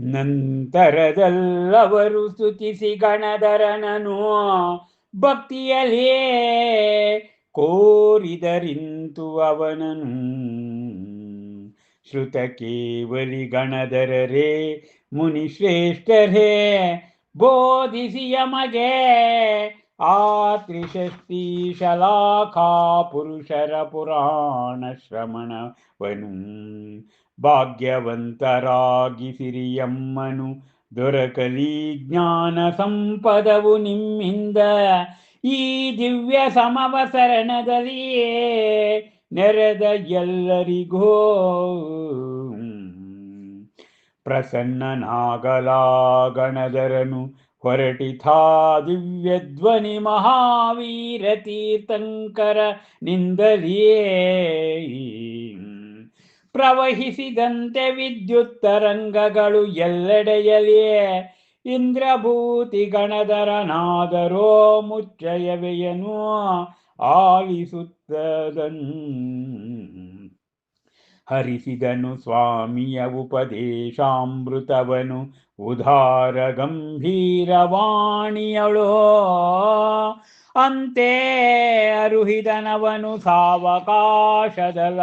ನಂತರದಲ್ಲವರು ಸ್ತುತಿಸಿ ಗಣಧರನನು ಭಕ್ತಿಯಲ್ಲೇ ಕೋರಿದರಿಂತು ಅವನನು ಶ್ರುತ ಕೇವಲಿ ಗಣಧರರೇ ಮುನಿ ಶ್ರೇಷ್ಠರೇ ಬೋಧಿಸಿ ಯಮಗೆ ಆ ತ್ರಿಷಷ್ಟಿ ಶಲಾಖಾ ಪುರುಷರ ಪುರಾಣ ಶ್ರಮಣವನು. ಸಿರಿಯಮ್ಮನು ದೊರಕಲಿ ಜ್ಞಾನ ಸಂಪದವು ನಿಮ್ಮಿಂದ. ಈ ದಿವ್ಯ ಸಮವಸರಣದಲ್ಲಿಯೇ ನೆರೆದ ಎಲ್ಲರಿಗೋ. ಪ್ರಸನ್ನನಾಗಲಾಗಣದರನು ಹೊರಟಿಥಾ ದಿವ್ಯಧ್ವನಿ ಮಹಾವೀರ ತೀರ್ಥಂಕರ ನಿಂದಲಿಯೇ ಪ್ರವಹಿಸಿದಂತೆ ವಿದ್ಯುತ್ ತರಂಗಗಳು ಎಲ್ಲೆಡೆಯಲಿಯೇ ಇಂದ್ರಭೂತಿ ಗಣಧರನಾದರೋ ಮುಚ್ಚಯವೆಯನು ಆಲಿಸುತ್ತದನ್. ಹರಿಸಿದನು ಸ್ವಾಮಿಯ ಉಪದೇಶಾಮೃತವನು ಉದಾರ ಗಂಭೀರವಾಣಿಯಳು. ಅಂತೆ ಅರುಹಿದನವನು ಸಾವಕಾಶದಲ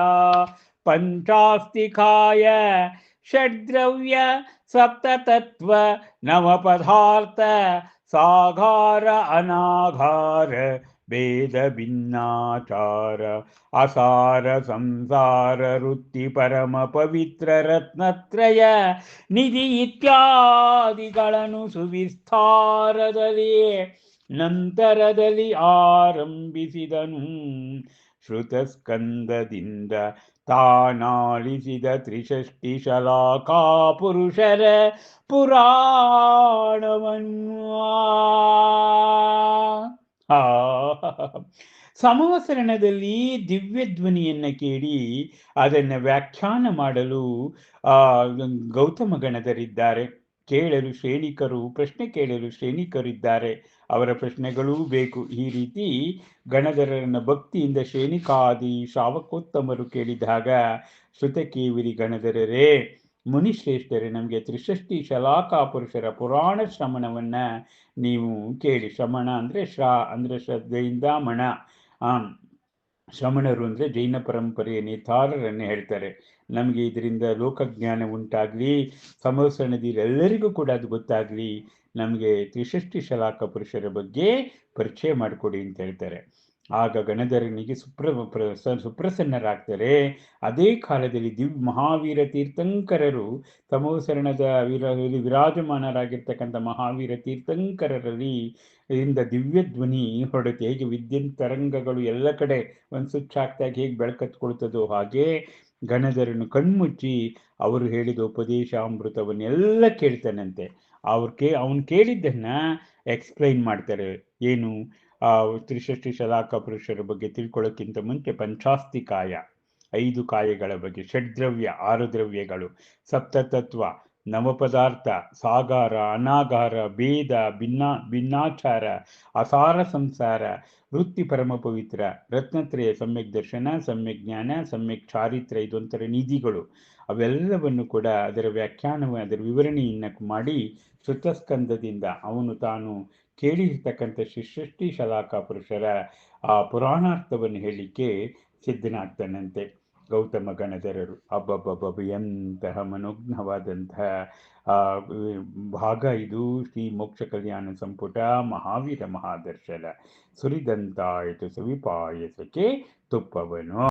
ಪಂಚಾಸ್ತಿಕಾಯ ಷಡ್ದ್ರವ್ಯ ಸಪ್ತತತ್ವ ನವಪದಾರ್ಥ ಸಾಗಾರ ಅನಾಘಾರ ವೇದ ಭಿನ್ನಾಚಾರ ಅಸಾರ ಸಂಸಾರ ವೃತ್ತಿ ಪರಮ ಪವಿತ್ರ ರತ್ನತ್ರಯ ನಿಧಿ ಇತ್ಯಾದಿಗಳನ್ನು ಸುವಿಸ್ತಾರದಲ್ಲಿ ನಂತರದಲ್ಲಿ ಆರಂಭಿಸಿದನು ಶ್ರುತಸ್ಕಂದದಿಂದ ತಾನಾಳಿಸಿದ ತ್ರಿಷಷ್ಟಿ ಶಲಾಕಾ ಪುರುಷರ ಪುರಾಣವನ್ನು ಸಮವಸರಣದಲ್ಲಿ ದಿವ್ಯ ಧ್ವನಿಯನ್ನ ಕೇಳಿ ಅದನ್ನು ವ್ಯಾಖ್ಯಾನ ಮಾಡಲು ಆ ಗೌತಮ ಗಣದರಿದ್ದಾರೆ ಕೇಳಲು ಶ್ರೇಣಿಕರು ಪ್ರಶ್ನೆ ಕೇಳಲು ಶ್ರೇಣಿಕರಿದ್ದಾರೆ ಅವರ ಪ್ರಶ್ನೆಗಳೂ ಬೇಕು. ಈ ರೀತಿ ಗಣಧರನ ಭಕ್ತಿಯಿಂದ ಶ್ರೇಣಿಕಾದಿ ಶ್ರಾವಕೋತ್ತಮರು ಕೇಳಿದಾಗ, ಶ್ರುತಕೇವಿರಿ ಗಣಧರರೇ, ಮುನಿಶ್ರೇಷ್ಠರೇ, ನಮಗೆ ತ್ರಿಷಷ್ಟಿ ಶಲಾಕಾ ಪುರುಷರ ಪುರಾಣ ಶ್ರಮಣವನ್ನು ನೀವು ಕೇಳಿ. ಶ್ರಮಣ ಅಂದರೆ ಶ್ರಾ, ಅಂದರೆ ಶ್ರದ್ಧೆಯಿಂದ ಮಣ. ಶ್ರಮಣರು ಅಂದರೆ ಜೈನ ಪರಂಪರೆಯ ನೇತಾರರನ್ನೇ ಹೇಳ್ತಾರೆ. ನಮಗೆ ಇದರಿಂದ ಲೋಕಜ್ಞಾನ ಉಂಟಾಗಲಿ ಸಮವಸರಣದಲ್ಲಿ ಎಲ್ಲರಿಗೂ ಕೂಡ ಅದು ಗೊತ್ತಾಗಲಿ, ನಮಗೆ ತ್ರಿಷಷ್ಟಿ ಶಲಾಕ ಪುರುಷರ ಬಗ್ಗೆ ಪರಿಚಯ ಮಾಡಿಕೊಡಿ ಅಂತ ಹೇಳ್ತಾರೆ. ಆಗ ಗಣಧರನಿಗೆ ಸುಪ್ರ ಸುಪ್ರಸನ್ನರಾಗ್ತಾರೆ. ಅದೇ ಕಾಲದಲ್ಲಿ ದಿವ್, ಮಹಾವೀರ ತೀರ್ಥಂಕರರು ತಮೋಸರಣದ ವಿರ ವಿರಾಜಮಾನರಾಗಿರ್ತಕ್ಕಂಥ ಮಹಾವೀರ ತೀರ್ಥಂಕರರಲ್ಲಿ ಇಂದ ದಿವ್ಯ ಧ್ವನಿ ಹೊರಡುತ್ತೆ. ಹೇಗೆ ವಿದ್ಯುತ್ ತರಂಗಗಳು ಎಲ್ಲ ಕಡೆ ಒಂದು ಸ್ವಿಚ್ ಹೇಗೆ ಬೆಳಕತ್ಕೊಳ್ತದೋ ಹಾಗೆ ಗಣಧರನ್ನು ಕಣ್ಮುಚ್ಚಿ ಅವರು ಹೇಳಿದ ಉಪದೇಶಾಮೃತವನ್ನೆಲ್ಲ ಕೇಳ್ತಾನಂತೆ. ಅವ್ರ ಕೇ, ಅವನು ಕೇಳಿದ್ದನ್ನ ಎಕ್ಸ್ಪ್ಲೈನ್ ಮಾಡ್ತಾರೆ. ಏನು? ತ್ರಿಷಷ್ಟಿ ಶಲಾಕ ಪುರುಷರ ಬಗ್ಗೆ ತಿಳ್ಕೊಳ್ಳೋಕ್ಕಿಂತ ಮುಂಚೆ ಪಂಚಾಸ್ತಿ ಕಾಯ, ಐದು ಕಾಯಗಳ ಬಗ್ಗೆ ಷಡ್ದ್ರವ್ಯ, ಆರು ದ್ರವ್ಯಗಳು, ಸಪ್ತತತ್ವ ನವಪದಾರ್ಥ, ಸಾಗಾರ, ಅನಾಗಾರ, ಭೇದ, ಭಿನ್ನ, ಭಿನ್ನಾಚಾರ, ಅಸಾರ ಸಂಸಾರ, ವೃತ್ತಿ ಪರಮ ಪವಿತ್ರ, ರತ್ನತ್ರಯ, ಸಮ್ಯಕ್ ದರ್ಶನ, ಸಮ್ಯಕ್ ಜ್ಞಾನ, ಸಮ್ಯಕ್ ಚಾರಿತ್ರ ಇದೊಂಥರ ನಿಧಿಗಳು. ಅವೆಲ್ಲವನ್ನು ಕೂಡ ಅದರ ವ್ಯಾಖ್ಯಾನ ಅದರ ವಿವರಣೆಯನ್ನು ಮಾಡಿ ಶುತಸ್ಕಂದದಿಂದ ಅವನು ತಾನು ಕೇಳಿರ್ತಕ್ಕಂಥ ಶ್ರೀ ಶಲಾಕ ಪುರುಷರ ಆ ಪುರಾಣಾರ್ಥವನ್ನು ಹೇಳಲಿಕ್ಕೆ ಸಿದ್ಧನಾಗ್ತಾನಂತೆ. ಗೌತಮ ಗಣಧರರು ಅಬ್ಬಬ್ಬಬ್ಬ ಎಂತಹ ಮನೋಜ್ಞವಾದಂತಹ ಭಾಗ ಇದು. ಶ್ರೀ ಮೋಕ್ಷ ಕಲ್ಯಾಣ ಸಂಪುಟ, ಮಹಾವೀರ ಮಹಾದರ್ಶನ. ಸುರಿದಂತಾಯಿತು ಸವಿಪಾಯಸಕ್ಕೆ ತುಪ್ಪವನು.